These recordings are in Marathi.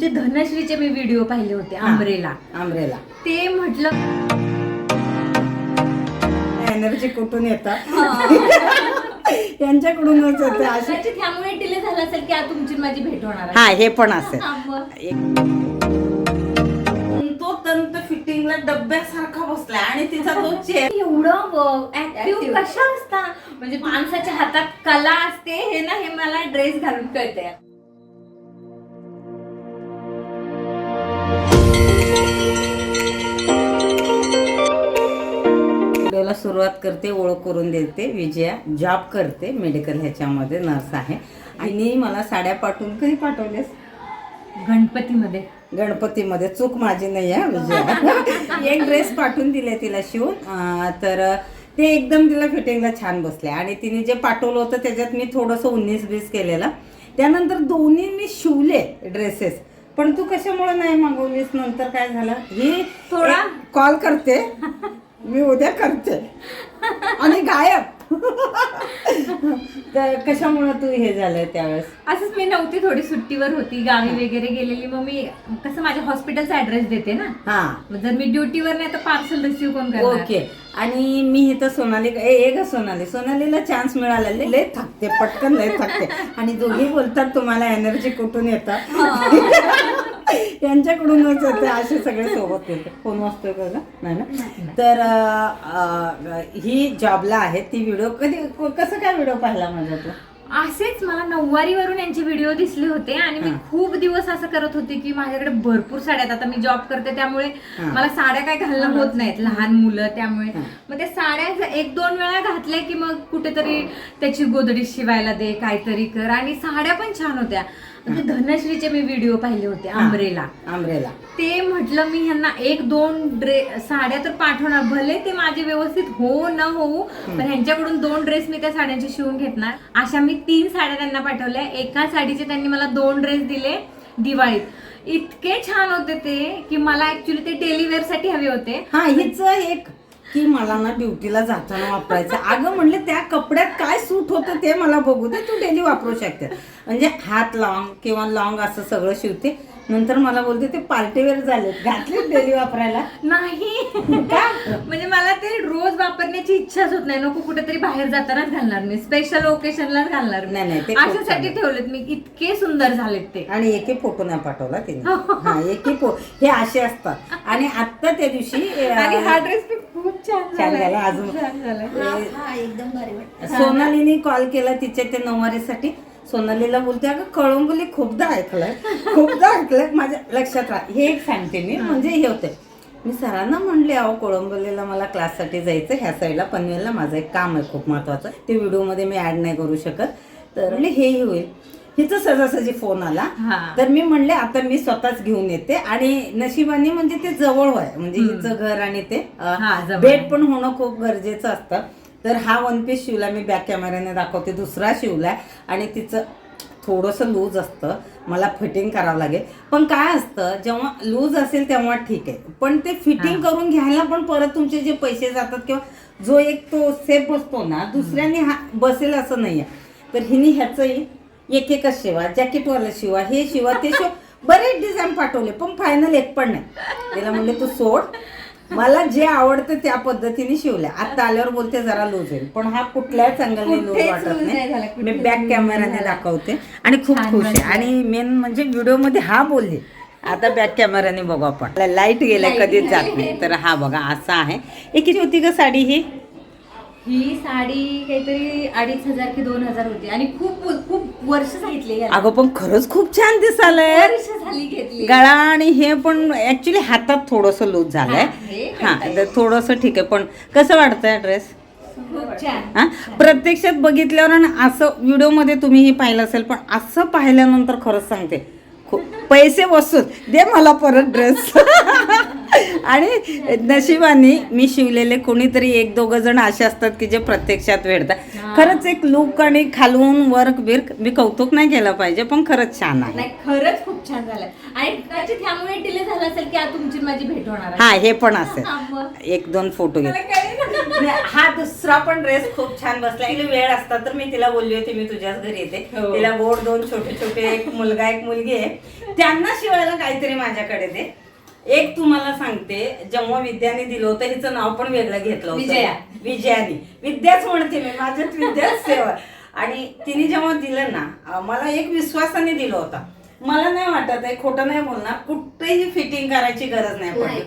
ते धनश्रीचे मी व्हिडिओ पाहिले होते आंबरेला आंब्रेला ते म्हटलं एनर्जी कुठून येतात? यांच्याकडूनच येते अशी कदाचित त्यामुळे डिले झाला असेल की आज तुमची आणि माझी भेट होणार हा हे पण असेल. हा, मग. तो तंत फिटिंगला डब्यासारखा बसलाय आणि तिचा तो चेअर एवढं ऍक्टिव्ह Active. कशा असता? म्हणजे माणसाच्या हातात कला असते हे ना हे मला ड्रेस घालून कळते सुरुवात करते ओळख करून देते. विजया जॉब करते मेडिकल ह्याच्यामध्ये नर्स आहे. आणि मला साड्या पाठवून कधी पाठवलेस गणपतीमध्ये. गणपतीमध्ये. चूक माझी नाही आहे विजया. एक ड्रेस पाठवून दिले तिला शिवून. तर ते एकदम तिला फिटिंगला छान बसले. आणि तिने जे पाठवलं होतं त्याच्यात मी थोडंसं उन्नीस बीस केलेलं. त्यानंतर दोन्ही मी शिवले ड्रेसेस पण तू कशामुळे नाही मागवलीस? नंतर काय झालं? ही थोडा- कॉल करते. मी उद्या करते. आणि गायब. तर कशामुळे तू हे झालंय त्यावेळेस? असंच मी नव्हती थोडी सुट्टीवर होती. गावी वगैरे गेलेली. मग मी कसं माझ्या हॉस्पिटलचा ऍड्रेस देते ना? हा. मग जर मी ड्युटीवर नाही तर पार्सल रिसिव्ह कोण करणार? ओके. आणि मी इथं सोनाली ए ए ग सोनाली. सोनालीला चान्स मिळाला. लय लय थकते पटकन लय थकते. आणि दोघी बोलतात तुम्हाला एनर्जी कुठून येतात यांच्याकडूनच असे सगळे सोबत येते फोन वाजतोय का ग? नाही ना? तर अं, अं, ही जॉबला आहे ती व्हिडिओ कधी कसं काय व्हिडिओ पाहिला माझा तू? असेच मला नऊवारीवरून यांचे व्हिडिओ दिसले होते आणि मी हा. खूप दिवस असं करत होते की माझ्याकडे भरपूर साड्या आहेत. आता मी जॉब करते त्यामुळे हा. मला साड्या काय घालणं होत नाहीत लहान मुलं त्यामुळे. हा. मग त्या साड्या एक दोन वेळा घातल्या की मग कुठेतरी त्याची गोदडी शिवायला दे काहीतरी कर. आणि साड्या पण छान होत्या. ते धनश्रीचे मी व्हिडिओ पाहिले होते आंबरेला आंब्रेला ते म्हटलं मी ह्यांना एक दोन ड्रे साड्या तर पाठवणार भले ते माझे व्यवस्थित हो न होऊ पण ह्यांच्याकडून दोन ड्रेस मी त्या साड्यांचे शिवून घेतणार. अशा मी तीन साड्या त्यांना पाठवल्या. एका साडीचे त्यांनी मला दोन ड्रेस दिले दिवाळीत. इतके छान होते ते की मला ऍक्च्युली ते डेली साठी हवे होते. हा हिच एक की मला ना ड्युटीला जाताना वापरायचं. अगं म्हणले त्या कपड्यात काय सूट होतं ते मला बघू दे तू डेली वापरू शकते. म्हणजे हात लॉंग किंवा लॉंग असं सगळं शिवते. नंतर मला बोलते ते पार्टीवेअर झाले घातले डेली वापरायला. नाही. का? म्हणजे मला ते रोज वापरण्याची इच्छाच होत नाही. नको कुठेतरी बाहेर जातानाच घालणार मी. स्पेशल ओकेशनलाच घालणार मी. नाही, नाही, ते खूप अशासाठी. ठेवलेत मी. इतके सुंदर झालेत ते. आणि एकही फोटो नाही पाठवला तिने. हा. एकही फो हे असे असतात. आणि आत्ता त्या दिवशी आणि अं, हा ड्रेस खूप छान छान झालाय. झाला. अजून छान झालाय. एकदम सोनालीने कॉल केला तिच्या त्या नऊवारीसाठी सोनालीला बोलते अगं कळंबोली खूपदा ऐकलंय खूपदा ऐकलंय माझ्या लक्षात राहा. हे एक सांगते मी म्हणजे हे होते. मी सरांना म्हणले अहो कोळंबोलीला मला क्लाससाठी जायचं ह्या साईडला पनवेलला माझं एक काम आहे खूप महत्वाचं ते व्हिडिओमध्ये मी ऍड नाही करू शकत. तर म्हणले हेही होईल. हिचं सहजासहजी फोन आला. तर मी म्हणले आता मी स्वतःच घेऊन येते आणि नशिबाने म्हणजे ते जवळ आहे म्हणजे हिचं घर आणि ते हा. भेट पण होणं खूप गरजेचं असतं. तर हा वन पीस शिवला मी बॅक कॅमेऱ्याने दाखवते. दुसरा शिवलाय आणि तिचं थोडंसं लूज असतं. मला फिटिंग करावं लागेल. पण काय असतं जेव्हा लूज असेल तेव्हा ठीक आहे. पण ते फिटिंग करून घ्यायला पण परत तुमचे जे पैसे जातात किंवा जो एक तो सेफ बसतो ना दुसऱ्याने हा बसेल असं नाही आहे तर हिने ह्याचंही एक एकच शिवा जॅकेटवाला शिवा हे शिवा ते शिवा. बरेच डिझाईन पाठवले पण फायनल एक पण नाही. तिला म्हणले तू सोड मला जे आवडतं त्या पद्धतीने शिवल्या. आता आल्यावर बोलते जरा लूज होईल. पण हा कुठल्याच अँगलने लूज कुठेच वाटत loose नाही झाला, नाही मी कुठेच बॅक कॅमेराने. दाखवते. आणि खूप छान खुश आहे. आणि मेन म्हणजे व्हिडिओमध्ये हा बोलले. आता बॅक कॅमेराने बघू आपण. लाइट गेल्या Light कधीच जात. नाही. तर हा बघा असा आहे. एक किती होती का साडी ही. ही साडी काहीतरी अडीच हजार की दोन हजार होती. आणि खूप खूप वर्ष सांगितले याला. अगं पण खरंच खूप छान दिसालंय. वर्ष झाली घेतली. गळा आणि हे पण ऍक्च्युली हातात थोडस लूज झालंय. हा, हे हा करता थोडस ठीक आहे. पण कसं वाटतंय ड्रेस खूप छान. हा? प्रत्यक्षात बघितल्यावर आणि असं व्हिडिओमध्ये तुम्हीही पाहिलं असेल पण असं पाहिल्यानंतर खरंच सांगते. खूप पैसे वसूल. दे मला परत ड्रेस आणि नशिबाने मी शिवलेले कोणीतरी एक दोघं जण असे असतात की जे प्रत्यक्षात वेडतात. हा. खरंच एक लुक आणि खालून वर्क बिर्क मी कौतुक नाही केलं पाहिजे पण खरंच छान आहे. नाही खरंच खूप छान झालंय. आणि कदाचित त्यामुळे डिले झाला असेल की आज तुमची माझी भेट होणार आहे. हा हे पण असेल. हा, मग. एक दोन फोटो घेत. मला कळेना. नाही, हा दुसरा पण ड्रेस खूप छान बसला. तिला वेळ असता तर मी तिला बोलली होती मी तुझ्याच घरी येते. हो. तिला गोड दोन छोटे छोटे एक मुलगा एक मुलगी आहे. त्यांना शिवायला काहीतरी माझ्याकडे दे. एक तुम्हाला सांगते जेव्हा विद्याने दिलं होतं हिचं नाव पण वेगळं घेतलं होतं. विजया. विजयानी. विद्याच म्हणते मी माझ्यात विद्याच सेवा. आणि तिने जेव्हा दिलं ना मला एक विश्वासाने दिलं होता. मला नाही वाटत आहे खोटं नाही बोलणार कुठेही फिटिंग करायची गरज नाही पडली.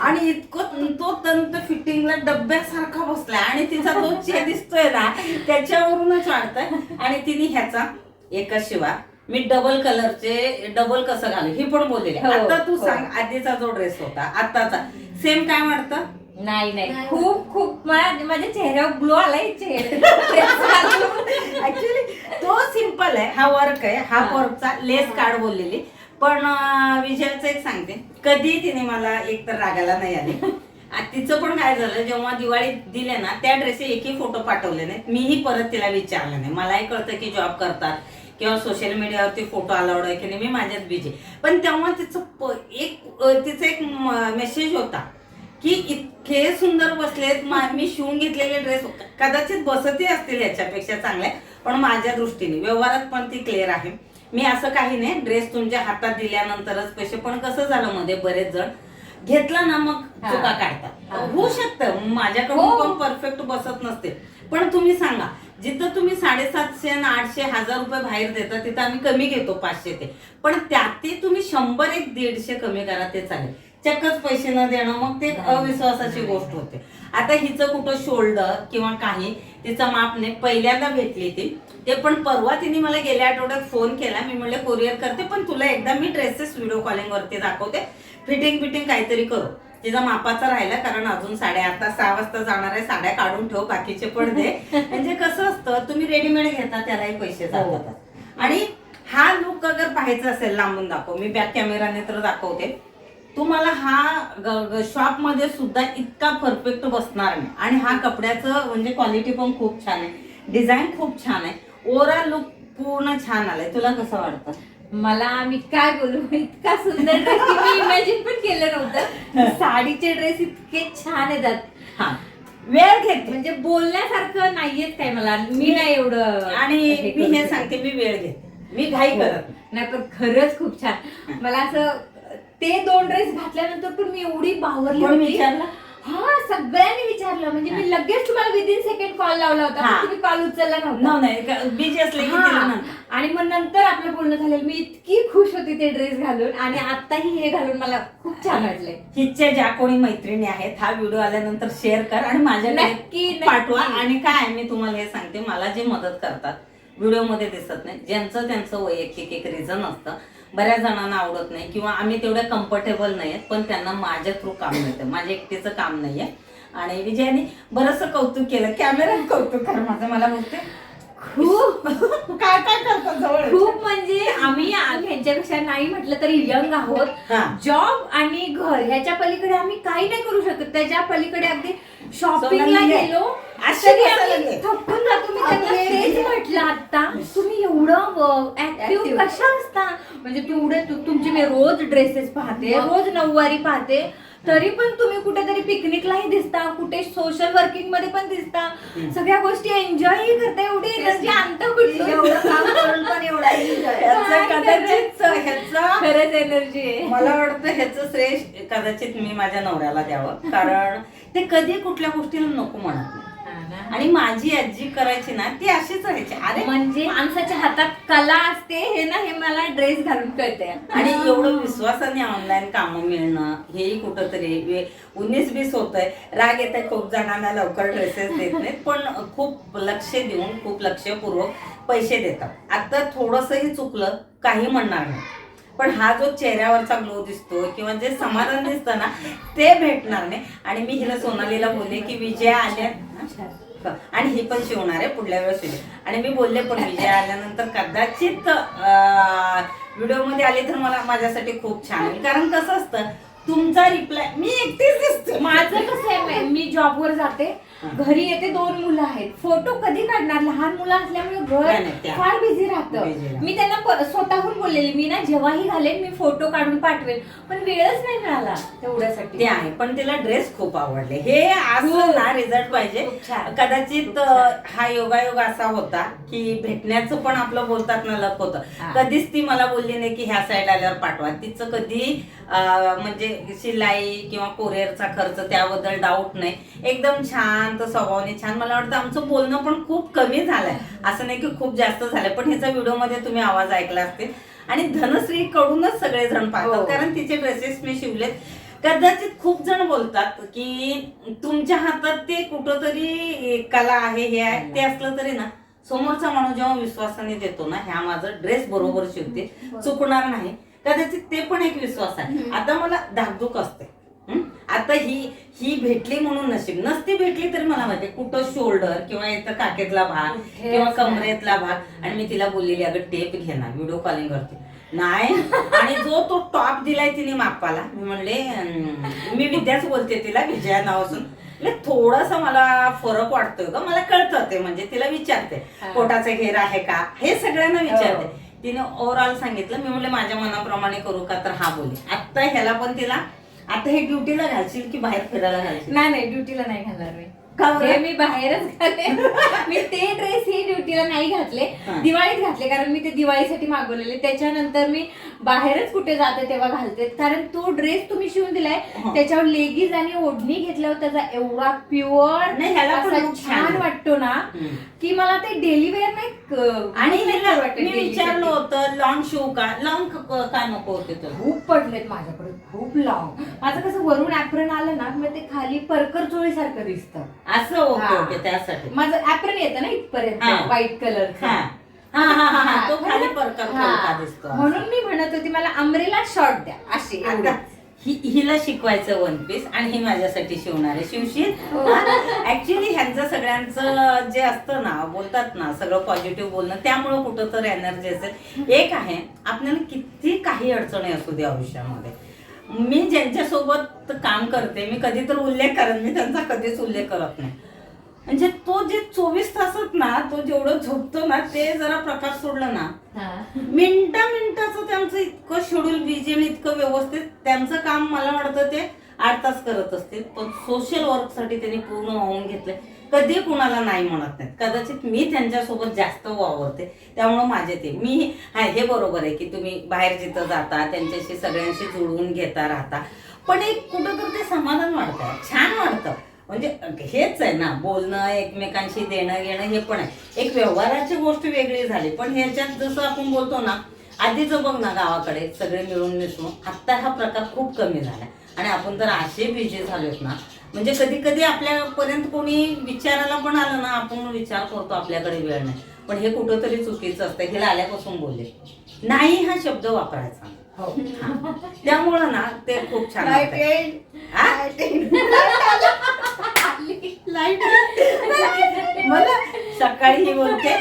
आणि इतकं तो तंत फिटिंगला डब्यासारखा बसलाय. आणि तिचा तो चे दिसतोय ना त्याच्यावरूनच वाटतंय. आणि तिने ह्याचा एकच शिवा. मी डबल कलरचे डबल कसं घालू? ही पण बोललेली. हो, आता तू हो. सांग आधीचा जो ड्रेस होता आताचा सेम काय वाटतं? नाही नाही. खूप खूप मला माझ्या चेहऱ्यावर ग्लो आलाय चेहरा ऍक्च्युली तो सिंपल आहे. हा वर्क आहे. हा हा. वर्कचा लेस काढ बोललेली. पण अं, विजयाचं एक सांगते. कधी तिने मला एक तर रागाला नाही आली. आ, तिचं पण काय झालं जेव्हा दिवाळी दिले ना त्या ड्रेसचे एकही फोटो पाठवले नाही. मीही परत तिला विचारलं नाही. मलाही कळतं की जॉब करतात. किंवा सोशल मीडियावरती फोटो अलाउड आहे की नाही मी माझ्यात बिजी पण तेव्हा तिचं एक तिचा एक मेसेज होता की इतके सुंदर बसलेत मा- शिवून घेतलेले ड्रेस कदाचित बसतही असतील याच्यापेक्षा चांगले पण माझ्या दृष्टीने व्यवहारात पण ती क्लिअर आहे मी असं काही नाही ड्रेस तुमच्या हातात दिल्यानंतरच पैसे पण कसं झालं मध्ये बरेच जण घेतला ना मग. चुका. काढतात होऊ शकतं माझ्याकडून हो. पण परफेक्ट बसत नसते पण तुम्ही सांगा जिथं तुम्ही साडेसातशे आणि आठशे हजार रुपये बाहेर देता तिथं आम्ही कमी घेतो पाचशे ते. पण त्यातही तुम्ही शंभर एक दीडशे कमी करा ते चालेल. चक्कच पैसे न देणं मग ते अविश्वासाची गोष्ट होते. आता हिचं कुठं शोल्डर किंवा काही तिचं माप नाही पहिल्यांदा भेटली ती. ते पण परवा तिने मला गेल्या आठवड्यात फोन केला. मी म्हणले कोरिअर करते पण तुला एकदा मी ड्रेसेस व्हिडिओ कॉलिंग वरती दाखवते. फिटिंग फिटिंग काहीतरी करू. तिचा मापाचा राहिला कारण अजून साडे आता सहा वाजता जाणार आहे साड्या काढून ठेव बाकीचे पण दे. म्हणजे कसं असतं तुम्ही रेडीमेड घेता त्यालाही पैसे जातात. आणि हा लुक अगर पाहायचा असेल लांबून दाखव. मी बॅक कॅमेराने तर दाखवते. तुम्हाला हा शॉपमध्ये सुद्धा इतका परफेक्ट बसणार नाही. आणि हा कपड्याचं म्हणजे क्वालिटी पण खूप छान आहे. डिझाईन खूप छान आहे. ओव्हरऑल लुक पूर्ण छान आलाय. तुला कसं वाटतं? मला मी काय बोलू? इतका सुंदर ड्रेस मी इमॅजिन पण केलं नव्हतं. साडीचे ड्रेस इतके छान येतात. हा. वेळ घेते म्हणजे बोलण्यासारखं नाहीयेच काय मला. मी नाही एवढं आणि हे मी हे. सांगते मी वेळ घेते. मी घाई करत. नाही. पण खरंच खूप छान. मला असं ते दोन ड्रेस घातल्यानंतर पण मी एवढी बावरली होती. हा सगळ्यांनी विचारलं. म्हणजे मी लगेच तुम्हाला विदिन सेकंड कॉल लावला होता. हा. पण तुम्ही कॉल उचलला नव्हता. नाही बिझी असले की हा. तिला नंतर. आणि मग नंतर आपलं बोलणं झालं मी इतकी खुश होती ते ड्रेस घालून आणि आताही हे घालून मला खूप छान वाटलंय. हिच्या ज्या कोणी मैत्रिणी आहेत हा व्हिडिओ आल्यानंतर शेअर कर आणि नक्की, माझ्याकडे नक्की. पाठवा. आणि काय मी तुम्हाला हे सांगते मला जे मदत करतात व्हिडिओमध्ये दिसत नाही. ज्यांचं त्यांचं वैयक्तिक एक रिझन असतं बऱ्याच जणांना आवडत नाही किंवा आम्ही तेवढ्या कम्फर्टेबल नाहीयेत पण त्यांना माझ्या थ्रू काम मिळतं. माझ्या एकटीचं काम नाहीये. आणि विजयाने बरंचसं कौतुक केलं. कॅमेरा कौतुक कर माझं मला बघते. खूप काय काय करतात जवळ खूप म्हणजे आम्ही ह्यांच्यापेक्षा नाही म्हटलं तरी यंग आहोत हा. जॉब आणि घर ह्याच्या पलीकडे आम्ही काही नाही करू शकत त्याच्या पलीकडे अगदी शॉपिंगला सोनाली, गेलो अशी तरी बसायला आम्ही लागली. थकून जातो मी त्यांना तेच म्हटलं आता तुम्ही एवढं ऍक्टिव्ह Active. कशा असता म्हणजे तेवढे तु- तुमचे मी रोज ड्रेसेस पाहते मग? रोज नऊवारी पाहते तरी पण तुम्ही कुठेतरी पिकनिकलाही दिसता कुठे सोशल वर्किंगमध्ये पण दिसता. सगळ्या गोष्टी एन्जॉय करता एवढी एनर्जी आणता कुठून? एवढं काम करून पण एवढा enjoy. ह्याचं कदाचित ह्याचं खरंच एनर्जी आहे. मला वाटतं ह्याचं श्रेय कदाचित मी माझ्या नवऱ्याला द्यावं. कारण ते कधी कुठल्या गोष्टीला नको म्हणत नाही. आणि माझी आजी करायची ना ती अशीच राहायची. अरे म्हणजे माणसाच्या हातात कला असते हे ना हे मला ड्रेस घालून कळते आणि एवढं विश्वासाने ऑनलाईन कामं मिळणं हेही कुठंतरी उन्नीस बीस होतंय. राग येत आहे खूप जणांना लवकर ड्रेसेस देत नाहीत पण खूप लक्ष देऊन खूप लक्षपूर्वक पैसे देतात. आता थोडंसंही चुकलं काही म्हणणार नाही. पण हा जो चेहऱ्यावरचा ग्लो दिसतो किंवा जे समाधान दिसतं ना ते भेटणार नाही. आणि मी हिला सोनालीला बोलले की विजया आल्या. आणि ही पण शिवणार आहे पुढल्या वेळेस शिवेल. आणि मी बोलले पण विजय आल्यानंतर कदाचित व्हिडिओमध्ये आली तर मला माझ्यासाठी खूप छान होईल. कारण कसं असतं तुमचा रिप्लाय मी एकटीच दिसते. माझं कसं आहे माहिती- मी जॉबवर जाते. घरी येते दोन मुलं आहेत. फोटो कधी काढणार? लहान मुलं असल्यामुळे नाही, नाही, घर फार बिझी busy राहतं. राहतं. मी त्यांना प- स्वतःहून बोललेली मी ना जेव्हाही घालेन मी फोटो काढून पाठवेन. पण वेळच नाही मिळाला तेवढ्यासाठी. ते आहे पण तिला ड्रेस खूप आवडले. हे असं. ना रिझल्ट पाहिजे. खूप छान. कदाचित खूप छान. अं, हा योगायोग असा होता की भेटण्याचं पण आपलं बोलतात ना लक होतं. हा. कधीच ती मला बोलली नाही की ह्या साईड आल्यावर पाठवा. तिचं कधी अं, म्हणजे शिलाई किंवा कोरिअरचा खर्च त्याबद्दल डाऊट नाही. एकदम शांत स्वभावाने छान. मला वाटतं आमचं बोलणं पण खूप कमी झालंय. असं नाही की खूप जास्त झालंय पण ह्याचा व्हिडिओमध्ये तुम्ही आवाज ऐकला असतील. आणि धनश्री कडूनच सगळे जण पाहतात हो. कारण तिचे ड्रेसेस मी शिवलेत. कदाचित खूप जण बोलतात की तुमच्या हातात ते कुठंतरी कला आहे हे आहे ते असलं तरी ना समोरचा माणूस जेव्हा विश्वासाने देतो ना ह्या माझं ड्रेस बरोबर शिवते चुकणार नाही. कदाचित ते पण एक विश्वास आहे. आता मला धाकधूक असते? आता ही ही भेटली म्हणून नशीब. नसती भेटली तरी मला माहिती कुठं शोल्डर किंवा इथं काकेतला भाग किंवा? कमरेतला भाग. आणि मी तिला बोललेली अगं टेप घेणार व्हिडिओ कॉलिंग करते नाही. आणि जो तो टॉप दिलाय तिने मापाला. मी म्हणले मी विद्याच बोलते तिला विजया नाव असून थोडासा मला फरक वाटतोय का मला कळतं ते म्हणजे तिला विचारते. पोटाचा घेर आहे का? हे सगळ्यांना विचारते. हो. तिने ओव्हरऑल सांगितलं. मी म्हणले माझ्या मनाप्रमाणे करू का? तर हा बोले आता ह्याला पण तिला आता हे ड्युटीला घालशील की बाहेर फिरायला घालशील? नाही नाही ड्युटीला नाही घालणार मी. का बरं? हे मी बाहेरच घाले मी ते ड्रेस हे ड्युटीला नाही घातले. हा. दिवाळीत घातले कारण मी ते दिवाळीसाठी मागवलेले. त्याच्यानंतर मी बाहेरच कुठे जाते तेव्हा घालते कारण तो ड्रेस तुम्ही शिवून दिलाय हा. त्याच्यावर लेगीज आणि ओढणी घेतल्यावर त्याचा एवढा प्युअर नाही, ह्याला पण look छान छान आहे. वाटतो ना हम्म. की मला ते डेली वेअर नाही क- आणि नाही हिला वाटत मी daily विचारलं. होतं लॉंग शिव का लॉंग का नको होते खूप पडलेत माझ्याकडे खूप लॉंग माझं कसं वरून ऍप्रन आलं ना मग ते खाली परकर चोळीसारखं दिसतं असं ओके. ओके त्यासाठी माझं ऍप्रन येतं ना इथपर्यंत हा. व्हाईट कलर हा हा हा हा हा. तो खाली परकर परका दिसतो म्हणून मी म्हणत होती मला अमरेला शॉर्ट द्या. अशी. एवढी. आता हि- हिला शिकवायचं वन पीस आणि ही माझ्यासाठी शिवणार आहे शिवशील. हो. ऍक्च्युली ह्यांचं सगळ्यांचं जे असतं ना बोलतात ना सगळं पॉझिटिव्ह बोलणं त्यामुळं कुठं तर एनर्जी असेल एक आहे आपल्याला किती काही अडचणी असू दे आयुष्यामध्ये. मी ज्यांच्यासोबत काम करते मी कधी तर उल्लेख करत मी त्यांचा कधीच उल्लेख करत नाही. म्हणजे तो जे चोवीस तासात ना तो जेवढं झोपतो ना ते जरा प्रकाश सोडलं ना. मिनटा मिनिटाचं त्यांचं इतकं शेड्यूल बिझी आणि इतकं व्यवस्थित त्यांचं काम मला वाटतं ते आठ तास करत असतील. पण सोशल वर्कसाठी त्यांनी पूर्ण वाहून घेतलंय. कधी कुणाला नाही म्हणत नाहीत. कदाचित मी त्यांच्यासोबत जास्त वावरते. त्यामुळं माझे ते. मी हा हे बरोबर आहे की तुम्ही बाहेर जिथं जाता त्यांच्याशी सगळ्यांशी जुळवून घेता राहता. पण एक कुठं तर ते समाधान वाटतं छान वाटतं म्हणजे हेच आहे ना बोलणं एकमेकांशी देणं घेणं हे पण आहे. एक व्यवहाराची गोष्ट वेगळी झाली पण ह्याच्यात जसं आपण बोलतो ना आधीच बघ ना गावाकडे सगळे मिळून मिसळून आत्ता हा प्रकार खूप कमी झाला आणि आपण तर असे बिझी झालोत ना म्हणजे कधी कधी आपल्यापर्यंत कोणी विचारायला पण आलं ना आपण विचार करतो आपल्याकडे वेळ नाही. पण हे कुठंतरी चुकीचं असतं हे आल्यापासून बोलले. नाही हा शब्द वापरायचा. हा. त्यामुळं ना ते खूप छान लाइट मला सकाळी ही बोलते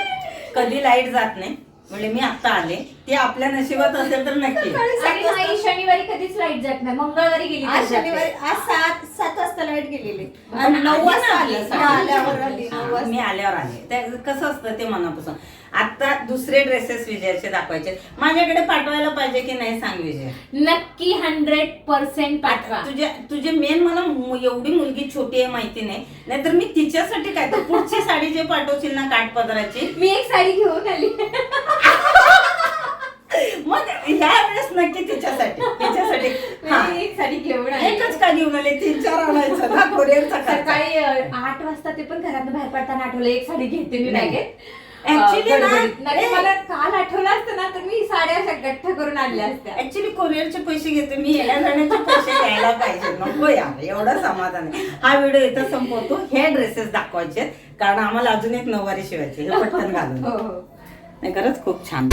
कधी लाइट जात नाही. म्हणजे मी आता आले. ते आपल्या नशिबात असेल तर नक्की. आणि नाही शनिवारी कधीच लाइट जात नाही. मंगळवारी गेली आज जाते. शनिवारी आज सात सात वाजता लाइट गेलेली. आणि नऊ वाजता आली. आल्यावर आली. नऊ वाजता. मी आल्यावर आले. ते कसं असतं ते मनापासून. आता दुसरे ड्रेसेस विजयाचे दाखवायचे. माझ्याकडे पाठवायला पाहिजे की नाही सांग विजय? नक्की हंड्रेड पर्सेंट पाठवा. तुझ्या तुझे मेन मला एवढी मुलगी छोटी आहे माहिती नाही. नाहीतर मी तिच्यासाठी काय तर पुढची साडी जे पाठवशील ना काठपदराची? मी एक साडी घेऊन आली. मग ह्या वेळेस नक्की तिच्यासाठी तिच्यासाठी. मी एक साडी घेऊन आली. एकच का घेऊन आले? तीन चार आणायचं ना कोरिअरचा खर्च सकाळी आठ वाजता ते पण घरात बाहेर पडताना आठवलं एक साडी घेते मी नाही. बॅगेत Actually अ, ना, गडबडीत. नाही ए- मला काल आठवलं असतं ना तर मी साड्या अशा गठ्ठ करून आणल्या असत्या. ऍक्च्युली कोरिअरचे पैसे घेते मी येण्या जाण्याचे पैसे द्यायला पाहिजे. नको यार एवढं समाधान आहे. हा व्हिडिओ इथं संपवतो. हे ड्रेसेस दाखवायचे आहेत, कारण आम्हाला अजून एक नऊवारी शिवायची हे पटकन घालून हो हो. नाही खरंच खूप छान.